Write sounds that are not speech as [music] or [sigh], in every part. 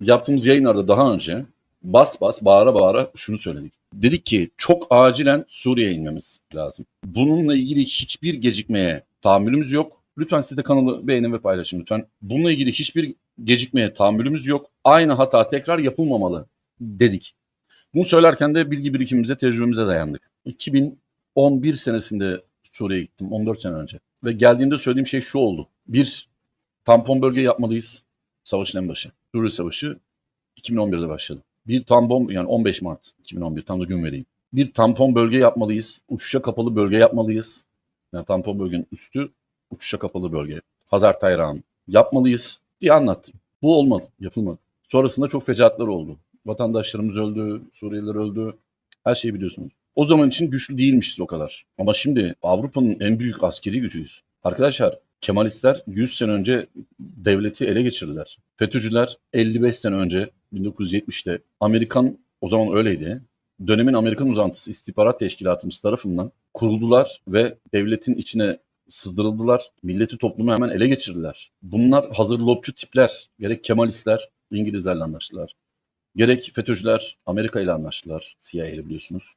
yaptığımız yayınlarda daha önce bas bas bağıra bağıra şunu söyledik. Dedik ki çok acilen Suriye'ye inmemiz lazım. Bununla ilgili hiçbir gecikmeye tahammülümüz yok. Lütfen siz de kanalı beğenin ve paylaşın lütfen. Bununla ilgili hiçbir gecikmeye tahammülümüz yok. Aynı hata tekrar yapılmamalı dedik. Bunu söylerken de bilgi birikimimize, tecrübemize dayandık. 2011 senesinde Suriye'ye gittim, 14 sene önce. Ve geldiğimde söylediğim şey şu oldu. Bir, tampon bölge yapmalıyız. Savaşın en başı. Suriye Savaşı 2011'de başladı. Bir tampon, yani 15 Mart 2011, tam da gün vereyim. Bir tampon bölge yapmalıyız. Uçuşa kapalı bölge yapmalıyız. Yani tampon bölgenin üstü uçuşa kapalı bölge. Hazar Tayrağın yapmalıyız diye anlattım. Bu olmadı, yapılmadı. Sonrasında çok fecaatler oldu. Vatandaşlarımız öldü, Suriyeliler öldü. Her şeyi biliyorsunuz. O zaman için güçlü değilmişiz o kadar. Ama şimdi Avrupa'nın en büyük askeri gücüyüz. Arkadaşlar Kemalistler 100 sene önce devleti ele geçirdiler. FETÖ'cüler 55 sene önce 1970'te Amerikan o zaman öyleydi. Dönemin Amerikan uzantısı istihbarat teşkilatımız tarafından kuruldular ve devletin içine sızdırıldılar. Milleti toplumu hemen ele geçirdiler. Bunlar hazır lobçu tipler. Gerek Kemalistler İngilizlerle anlaştılar. Gerek FETÖ'cüler Amerika ile anlaştılar. CIA'yle biliyorsunuz.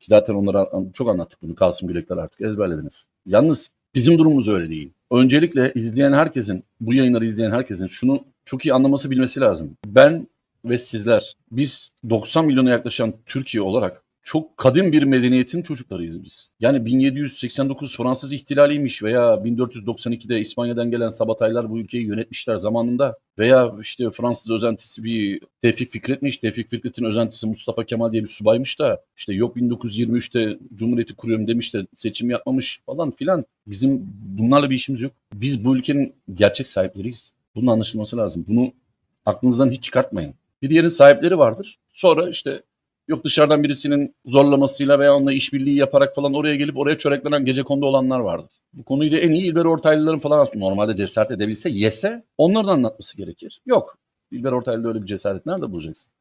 Ki Zaten onlara çok anlattık bunu. Kasım Gülekler artık ezberlediniz. Yalnız bizim durumumuz öyle değil. Öncelikle izleyen herkesin, bu yayınları izleyen herkesin şunu çok iyi anlaması bilmesi lazım. Ben ve sizler, biz 90 milyona yaklaşan Türkiye olarak çok kadim bir medeniyetin çocuklarıyız biz. Yani 1789 Fransız ihtilaliymiş veya 1492'de İspanya'dan gelen Sabataylar bu ülkeyi yönetmişler zamanında veya işte Fransız özentisi bir Tevfik Fikret'miş. Tevfik Fikret'in özentisi Mustafa Kemal diye bir subaymış da işte yok 1923'te Cumhuriyeti kuruyorum demiş de seçim yapmamış falan filan. Bizim bunlarla bir işimiz yok. Biz bu ülkenin gerçek sahipleriyiz. Bunun anlaşılması lazım. Bunu aklınızdan hiç çıkartmayın. Bir yerin sahipleri vardır. Sonra işte Yok dışarıdan birisinin zorlamasıyla veya onunla işbirliği yaparak falan oraya gelip oraya çöreklenen gece kondu olanlar vardır. Bu konuyu da en iyi İlber Ortaylıların falan normalde cesaret edebilse, yese onları da anlatması gerekir. Yok. İlber Ortaylı'da öyle bir cesaret nerede bulacaksın?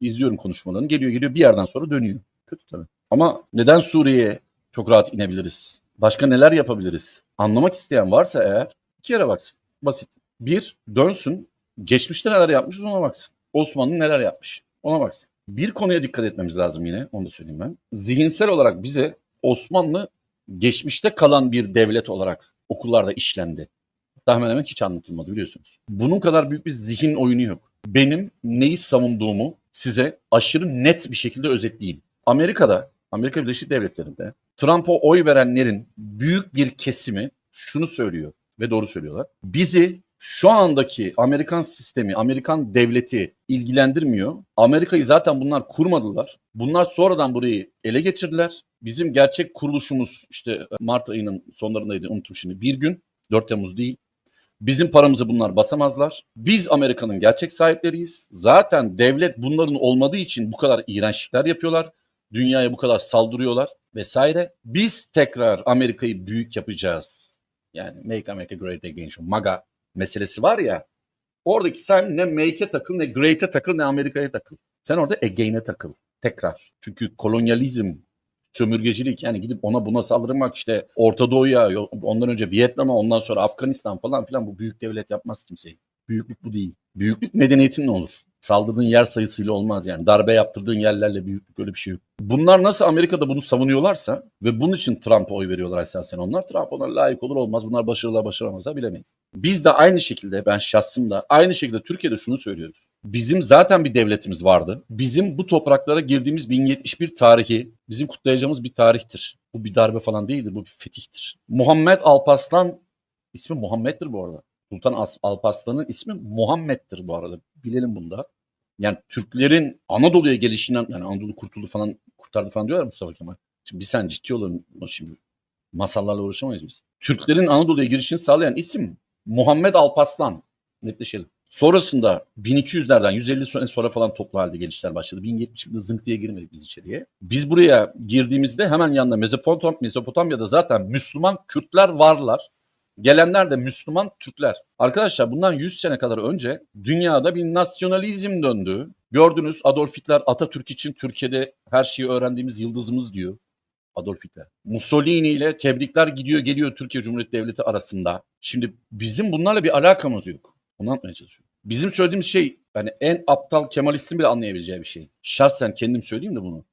İzliyorum konuşmalarını. Geliyor geliyor bir yerden sonra dönüyor. Kötü tabii. Ama neden Suriye'ye çok rahat inebiliriz? Başka neler yapabiliriz? Anlamak isteyen varsa eğer iki yere baksın. Basit. Bir, dönsün. Geçmişte neler yapmışız ona baksın. Osmanlı neler yapmış ona baksın. Bir konuya dikkat etmemiz lazım yine, onu da söyleyeyim ben. Zihinsel olarak bize Osmanlı geçmişte kalan bir devlet olarak okullarda işlendi. Hemen hemen hiç anlatılmadı biliyorsunuz. Bunun kadar büyük bir zihin oyunu yok. Benim neyi savunduğumu size aşırı net bir şekilde özetleyeyim. Amerika'da, Amerika Birleşik Devletleri'nde Trump'a oy verenlerin büyük bir kesimi şunu söylüyor ve doğru söylüyorlar. Bizi şu andaki Amerikan sistemi, Amerikan devleti ilgilendirmiyor. Amerika'yı zaten bunlar kurmadılar. Bunlar sonradan burayı ele geçirdiler. Bizim gerçek kuruluşumuz işte Mart ayının sonlarındaydı unuttum şimdi. Bir gün 4 Temmuz değil. Bizim paramızı bunlar basamazlar. Biz Amerika'nın gerçek sahipleriyiz. Zaten devlet bunların olmadığı için bu kadar iğrençlikler yapıyorlar. Dünyaya bu kadar saldırıyorlar vesaire. Biz tekrar Amerika'yı büyük yapacağız. Yani Make America Great Again şu MAGA meselesi var ya. Oradaki sen ne make'e takıl ne great'e takıl ne Amerika'ya takıl. Sen orada again'e takıl. Tekrar. Çünkü kolonyalizm, sömürgecilik yani gidip ona buna saldırmak işte Orta Doğu'ya ondan önce Vietnam'a ondan sonra Afganistan falan filan bu büyük devlet yapmaz kimseyi. Büyüklük bu değil. Büyüklük medeniyetin ne olur? Saldırdığın yer sayısıyla olmaz yani. Darbe yaptırdığın yerlerle büyüklük öyle bir şey yok. Bunlar nasıl Amerika'da bunu savunuyorlarsa ve bunun için Trump'a oy veriyorlar esasen onlar. Trump onlara layık olur olmaz. Bunlar başarılı başaramazlar bilemeyiz. Biz de aynı şekilde ben şahsım da aynı şekilde Türkiye'de şunu söylüyoruz. Bizim zaten bir devletimiz vardı. Bizim bu topraklara girdiğimiz 1071 tarihi bizim kutlayacağımız bir tarihtir. Bu bir darbe falan değildir. Bu bir fetihtir. Muhammed Alpaslan ismi Muhammed'dir bu arada. Sultan Alparslan'ın ismi Muhammed'dir bu arada. Bilelim bunda. Yani Türklerin Anadolu'ya gelişinden yani Anadolu kurtuldu falan kurtardı falan diyorlar Mustafa Kemal. Şimdi bir sen ciddi olun şimdi masallarla uğraşamayız biz. Türklerin Anadolu'ya girişini sağlayan isim Muhammed Alparslan. Netleşelim. Sonrasında 1200'lerden 150 sene sonra falan toplu halde gelişler başladı. 1070'de zınk diye girmedik biz içeriye. Biz buraya girdiğimizde hemen yanında Mezopotam, Mezopotamya'da zaten Müslüman Kürtler varlar. Gelenler de Müslüman Türkler. Arkadaşlar bundan 100 sene kadar önce dünyada bir nasyonalizm döndü. Gördünüz Adolf Hitler Atatürk için Türkiye'de her şeyi öğrendiğimiz yıldızımız diyor. Adolf Hitler. Mussolini ile tebrikler gidiyor geliyor Türkiye Cumhuriyeti Devleti arasında. Şimdi bizim bunlarla bir alakamız yok. Onu anlatmaya çalışıyorum. Bizim söylediğimiz şey Yani en aptal Kemalistin bile anlayabileceği bir şey. Şahsen kendim söyleyeyim de bunu.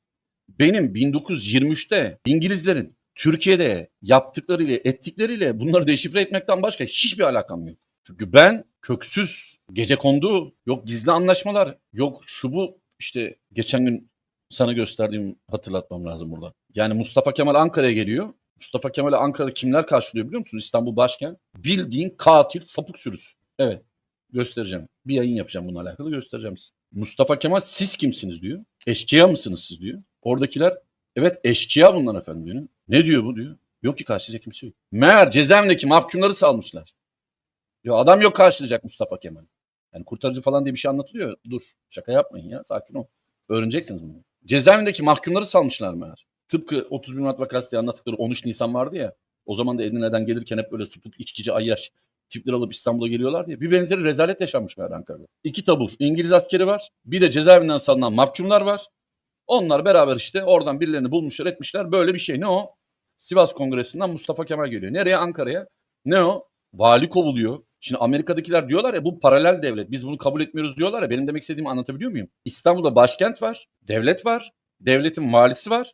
Benim 1923'te İngilizlerin Türkiye'de yaptıklarıyla, ettikleriyle bunları deşifre etmekten başka hiçbir alakam yok. Çünkü ben köksüz, gece kondu, yok gizli anlaşmalar, yok şu bu işte geçen gün sana gösterdiğim hatırlatmam lazım burada. Yani Mustafa Kemal Ankara'ya geliyor. Mustafa Kemal'i Ankara'da kimler karşılıyor biliyor musun? İstanbul başkent. Bildiğin katil, sapık sürüsü. Evet. Göstereceğim. Bir yayın yapacağım bununla alakalı göstereceğim size. Mustafa Kemal siz kimsiniz diyor. Eşkıya mısınız siz diyor. Oradakiler evet eşkıya bunlar efendim diyor. Ne diyor bu diyor. Yok ki karşılayacak kimse yok. Meğer cezaevindeki mahkumları salmışlar. Ya adam yok karşılayacak Mustafa Kemal. Yani kurtarıcı falan diye bir şey anlatılıyor. Dur şaka yapmayın ya sakin ol. Öğreneceksiniz bunu. Cezaevindeki mahkumları salmışlar meğer. Tıpkı 30 bin Mart vakası diye anlattıkları 13 Nisan vardı ya. O zaman da Edirne'den gelirken hep böyle sıpık içkici ayyaş tipler alıp İstanbul'a geliyorlar diye. Bir benzeri rezalet yaşanmış meğer Ankara'da. İki tabur İngiliz askeri var. Bir de cezaevinden salınan mahkumlar var. Onlar beraber işte oradan birilerini bulmuşlar etmişler. Böyle bir şey. Ne o? Sivas Kongresi'nden Mustafa Kemal geliyor. Nereye? Ankara'ya. Ne o? Vali kovuluyor. Şimdi Amerika'dakiler diyorlar ya bu paralel devlet. Biz bunu kabul etmiyoruz diyorlar ya. Benim demek istediğimi anlatabiliyor muyum? İstanbul'da başkent var. Devlet var. Devletin valisi var.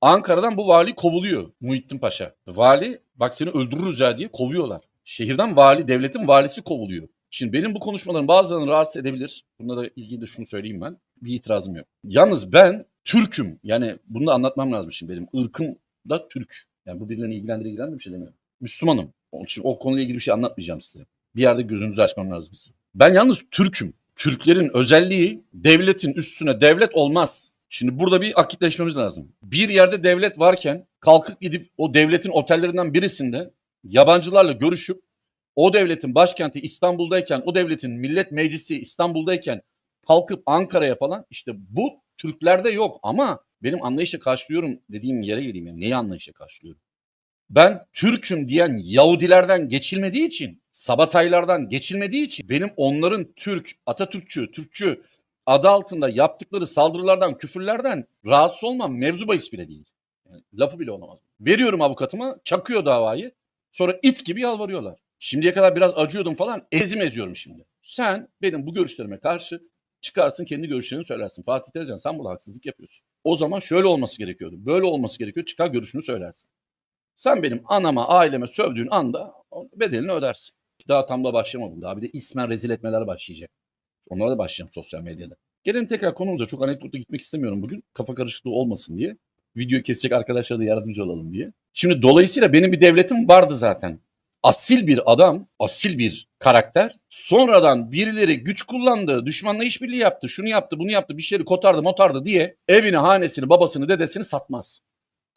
Ankara'dan bu vali kovuluyor Muhittin Paşa. Vali bak seni öldürürüz ya diye kovuyorlar. Şehirden vali, devletin valisi kovuluyor. Şimdi benim bu konuşmalarım bazılarını rahatsız edebilir. Bununla da ilgili de şunu söyleyeyim ben. Bir itirazım yok. Yalnız ben Türk'üm. Yani bunu da anlatmam lazım şimdi benim. Irkım da Türk. Yani bu birilerini ilgilendirir ilgilendirir bir şey demiyorum. Müslümanım. Onun için o konuyla ilgili bir şey anlatmayacağım size. Bir yerde gözünüzü açmam lazım size. Ben yalnız Türk'üm. Türklerin özelliği devletin üstüne devlet olmaz. Şimdi burada bir akitleşmemiz lazım. Bir yerde devlet varken kalkıp gidip o devletin otellerinden birisinde yabancılarla görüşüp o devletin başkenti İstanbul'dayken, o devletin millet meclisi İstanbul'dayken kalkıp Ankara'ya falan işte bu Türklerde yok ama benim anlayışla karşılıyorum dediğim yere geleyim. Yani neyi anlayışla karşılıyorum? Ben Türk'üm diyen Yahudilerden geçilmediği için, Sabataylardan geçilmediği için benim onların Türk, Atatürkçü, Türkçü adı altında yaptıkları saldırılardan, küfürlerden rahatsız olmam mevzu bahis bile değil. Yani lafı bile olamaz. Veriyorum avukatıma, çakıyor davayı. Sonra it gibi yalvarıyorlar. Şimdiye kadar biraz acıyordum falan, ezim eziyorum şimdi. Sen benim bu görüşlerime karşı çıkarsın kendi görüşlerini söylersin. Fatih Tezcan sen burada haksızlık yapıyorsun. O zaman şöyle olması gerekiyordu. Böyle olması gerekiyor. Çıkar görüşünü söylersin. Sen benim anama, aileme sövdüğün anda bedelini ödersin. Daha tam da başlamadım. Daha bir de ismen rezil etmeler başlayacak. Onlara da başlayacağım sosyal medyada. Gelelim tekrar konumuza. Çok anekdotla gitmek istemiyorum bugün. Kafa karışıklığı olmasın diye. Videoyu kesecek arkadaşlara da yardımcı olalım diye. Şimdi dolayısıyla benim bir devletim vardı zaten. Asil bir adam, asil bir karakter. Sonradan birileri güç kullandı, düşmanla işbirliği yaptı, şunu yaptı, bunu yaptı, bir şeyleri kotardı, motardı diye evini, hanesini, babasını, dedesini satmaz.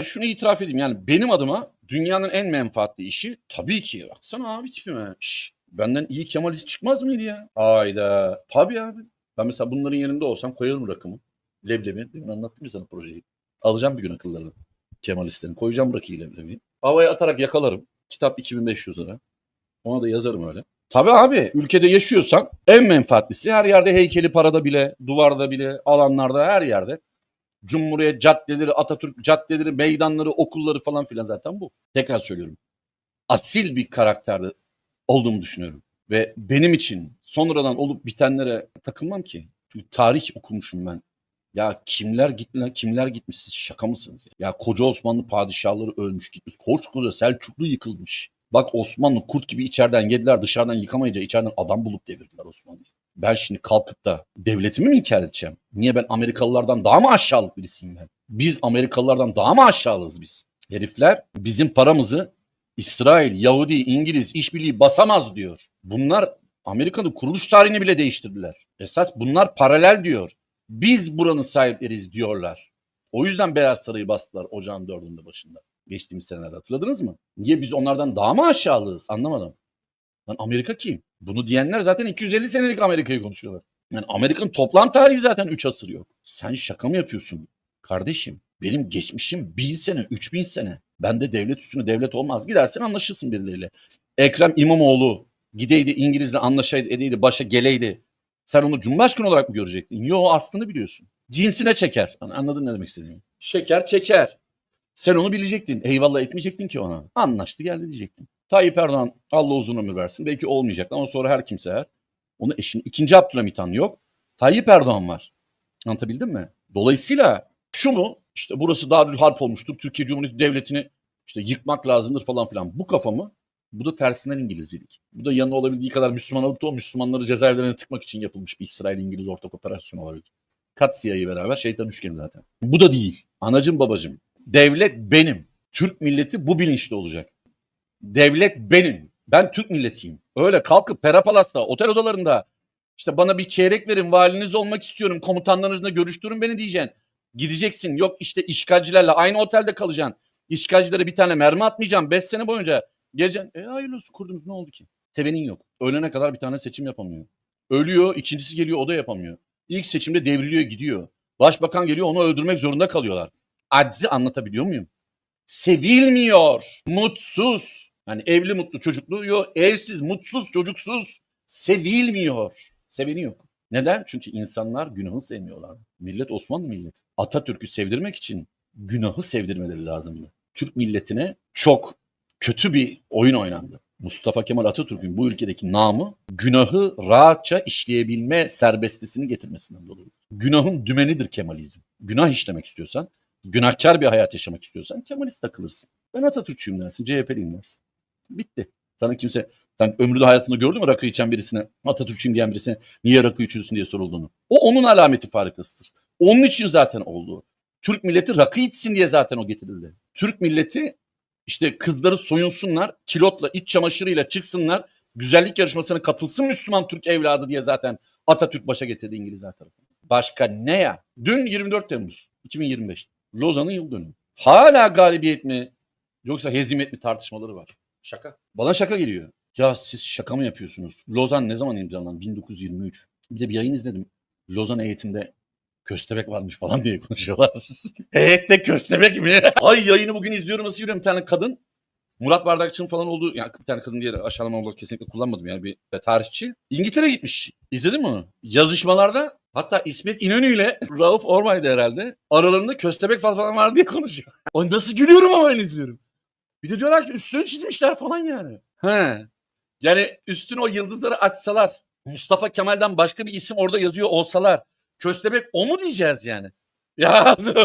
Şunu itiraf edeyim yani benim adıma dünyanın en menfaatli işi tabii ki baksana abi tipime. Şş, benden iyi Kemalist çıkmaz mıydı ya? Ayda. Tabii abi. Ben mesela bunların yerinde olsam koyarım rakımı. Leblebi. Demin anlattım ya sana projeyi. Alacağım bir gün akıllarını. Kemalistlerin. Koyacağım rakıyı leblebi. Havaya atarak yakalarım. Kitap 2500 lira. Ona da yazarım öyle. Tabii abi ülkede yaşıyorsan en menfaatlisi her yerde heykeli parada bile, duvarda bile, alanlarda her yerde. Cumhuriyet caddeleri, Atatürk caddeleri, meydanları, okulları falan filan zaten bu. Tekrar söylüyorum. Asil bir karakterde olduğumu düşünüyorum. Ve benim için sonradan olup bitenlere takılmam ki. Çünkü tarih okumuşum ben. Ya kimler gittiler, kimler gitmiş siz şaka mısınız? Ya, ya koca Osmanlı padişahları ölmüş gitmiş. Koskoca Selçuklu yıkılmış. Bak Osmanlı kurt gibi içeriden yediler dışarıdan yıkamayınca içeriden adam bulup devirdiler Osmanlı'yı. Ben şimdi kalkıp da devletimi mi inkar edeceğim? Niye ben Amerikalılardan daha mı aşağılık birisiyim ben? Biz Amerikalılardan daha mı aşağılığız biz? Herifler bizim paramızı İsrail, Yahudi, İngiliz işbirliği basamaz diyor. Bunlar Amerika'nın kuruluş tarihini bile değiştirdiler. Esas bunlar paralel diyor. Biz buranın sahipleriyiz diyorlar. O yüzden Beyaz Sarayı bastılar ocağın dördünde başında. Geçtiğimiz senelerde hatırladınız mı? Niye biz onlardan daha mı aşağılığız? Anlamadım. Lan Amerika kim? Bunu diyenler zaten 250 senelik Amerika'yı konuşuyorlar. Yani Amerika'nın toplam tarihi zaten 3 asır yok. Sen şaka mı yapıyorsun? Kardeşim benim geçmişim 1000 sene, 3000 sene. Bende devlet üstüne devlet olmaz. Gidersin anlaşırsın birileriyle. Ekrem İmamoğlu gideydi İngiliz'le anlaşaydı edeydi başa geleydi. Sen onu Cumhurbaşkanı olarak mı görecektin? Yo aslını biliyorsun. Cinsine çeker. Anladın ne demek istediğimi? Şeker çeker. Sen onu bilecektin. Eyvallah etmeyecektin ki ona. Anlaştı geldi diyecektin. Tayyip Erdoğan Allah uzun ömür versin. Belki olmayacak ama sonra her kimse her. Onu eşin ikinci Abdülhamit Han yok. Tayyip Erdoğan var. Anlatabildim mi? Dolayısıyla şu mu? İşte burası Darül Harp olmuştur. Türkiye Cumhuriyeti Devleti'ni işte yıkmak lazımdır falan filan. Bu kafa mı? Bu da tersinden İngilizcelik. Bu da yanına olabildiği kadar Müslüman alıp da o Müslümanları cezaevlerine tıkmak için yapılmış bir İsrail-İngiliz ortak operasyon olabilir. Katsiya'yı beraber şeytan üçgeni zaten. Bu da değil. Anacım babacım. Devlet benim. Türk milleti bu bilinçli olacak. Devlet benim. Ben Türk milletiyim. Öyle kalkıp Perapalas'ta, otel odalarında işte bana bir çeyrek verin, valiniz olmak istiyorum, komutanlarınızla görüştürün beni diyeceksin. Gideceksin. Yok işte işgalcilerle aynı otelde kalacaksın. İşgalcilere bir tane mermi atmayacaksın 5 sene boyunca. Geleceksin. E hayırlı olsun kurdunuz ne oldu ki? Sevenin yok. Ölene kadar bir tane seçim yapamıyor. Ölüyor, ikincisi geliyor o da yapamıyor. İlk seçimde devriliyor gidiyor. Başbakan geliyor onu öldürmek zorunda kalıyorlar. Acizi anlatabiliyor muyum? Sevilmiyor. Mutsuz. Yani evli mutlu çocuklu yok. Evsiz, mutsuz, çocuksuz. Sevilmiyor. Seveni yok. Neden? Çünkü insanlar günahı sevmiyorlar. Millet Osmanlı milleti. Atatürk'ü sevdirmek için günahı sevdirmeleri lazımdı. Türk milletine çok kötü bir oyun oynandı. Mustafa Kemal Atatürk'ün bu ülkedeki namı günahı rahatça işleyebilme serbestisini getirmesinden dolayı. Günahın dümenidir Kemalizm. Günah işlemek istiyorsan, günahkar bir hayat yaşamak istiyorsan Kemalist takılırsın. Ben Atatürkçüyüm dersin, CHP'liyim dersin. Bitti. Sana kimse, sen ömründe hayatında gördün mü rakı içen birisine, Atatürkçüyüm diyen birisine niye rakı içiyorsun diye sorulduğunu. O onun alameti farikasıdır. Onun için zaten oldu. Türk milleti rakı içsin diye zaten o getirildi. Türk milleti işte kızları soyunsunlar, kilotla, iç çamaşırıyla çıksınlar, güzellik yarışmasına katılsın Müslüman Türk evladı diye zaten Atatürk başa getirdi İngilizler tarafından. Başka ne ya? Dün 24 Temmuz 2025. Lozan'ın yıl dönümü. Hala galibiyet mi yoksa hezimet mi tartışmaları var. Şaka. Bana şaka geliyor. Ya siz şaka mı yapıyorsunuz? Lozan ne zaman imzalandı? 1923. Bir de bir yayın izledim. Lozan heyetinde köstebek varmış falan diye konuşuyorlar. [laughs] Heyette köstebek mi? [laughs] Ay yayını bugün izliyorum nasıl yürüyorum bir tane kadın. Murat Bardakçı'nın falan olduğu, yani bir tane kadın diye aşağılama olarak kesinlikle kullanmadım yani bir tarihçi. İngiltere gitmiş. İzledin mi onu? Yazışmalarda hatta İsmet İnönü ile [laughs] Rauf Ormay'dı herhalde. Aralarında köstebek falan var diye konuşuyor. O nasıl gülüyorum ama ben izliyorum. Bir de diyorlar ki üstünü çizmişler falan yani. He. Yani üstüne o yıldızları açsalar, Mustafa Kemal'den başka bir isim orada yazıyor olsalar, köstebek o mu diyeceğiz yani? [laughs] Ya dur,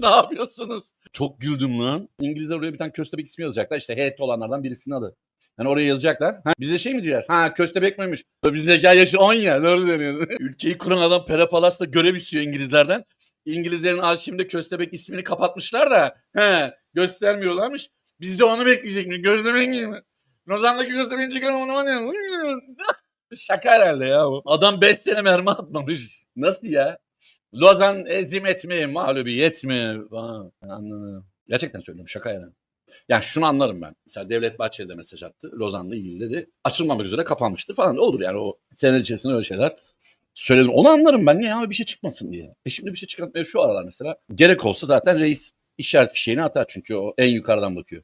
ne yapıyorsunuz? Çok güldüm lan. İngilizler oraya bir tane köstebek ismi yazacaklar. İşte heyette olanlardan birisinin adı. Yani oraya yazacaklar. Ha, bize şey mi diyeceğiz? Ha köstebek miymiş? Bizdeki yaşı 10 ya. Doğru dönüyor. [laughs] Ülkeyi kuran adam Pera Palas'ta görev istiyor İngilizlerden. İngilizlerin arşivinde köstebek ismini kapatmışlar da he, göstermiyorlarmış. Biz de onu bekleyecek mi? Köstebek gibi mi? Lozan'daki köstebeğin çıkarım onu ne? Şaka herhalde ya bu. Adam 5 sene mermi atmamış. Nasıl ya? Lozan ezimet mi, mağlubiyet mi? Falan. Anladım. Gerçekten söylüyorum şaka yani. Yani şunu anlarım ben. Mesela Devlet Bahçeli de mesaj attı. Lozan'la ilgili dedi. Açılmamak üzere kapanmıştı falan. Olur yani o seneler içerisinde öyle şeyler söyledim. Onu anlarım ben. Niye ama bir şey çıkmasın diye. E şimdi bir şey çıkartmaya şu aralar mesela. Gerek olsa zaten reis işaret fişeğini atar. Çünkü o en yukarıdan bakıyor.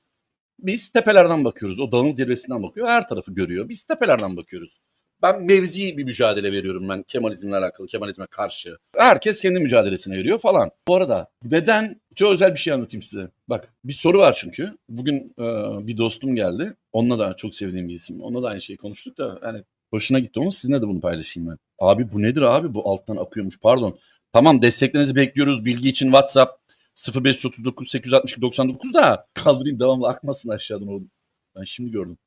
Biz tepelerden bakıyoruz. O dağın zirvesinden bakıyor. Her tarafı görüyor. Biz tepelerden bakıyoruz. Ben mevzi bir mücadele veriyorum ben Kemalizmle alakalı, Kemalizme karşı. Herkes kendi mücadelesini veriyor falan. Bu arada neden, çok özel bir şey anlatayım size. Bak bir soru var çünkü. Bugün e, bir dostum geldi. Onunla da çok sevdiğim bir isim. Onunla da aynı şeyi konuştuk da yani hoşuna gitti onun. Sizinle de bunu paylaşayım ben. Abi bu nedir abi? Bu alttan akıyormuş pardon. Tamam desteklerinizi bekliyoruz. Bilgi için WhatsApp 0539 862 99 da kaldırayım devamlı akmasın aşağıdan oğlum. Ben şimdi gördüm.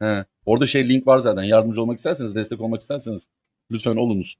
He. Orada şey link var zaten. Yardımcı olmak isterseniz, destek olmak isterseniz lütfen olunuz.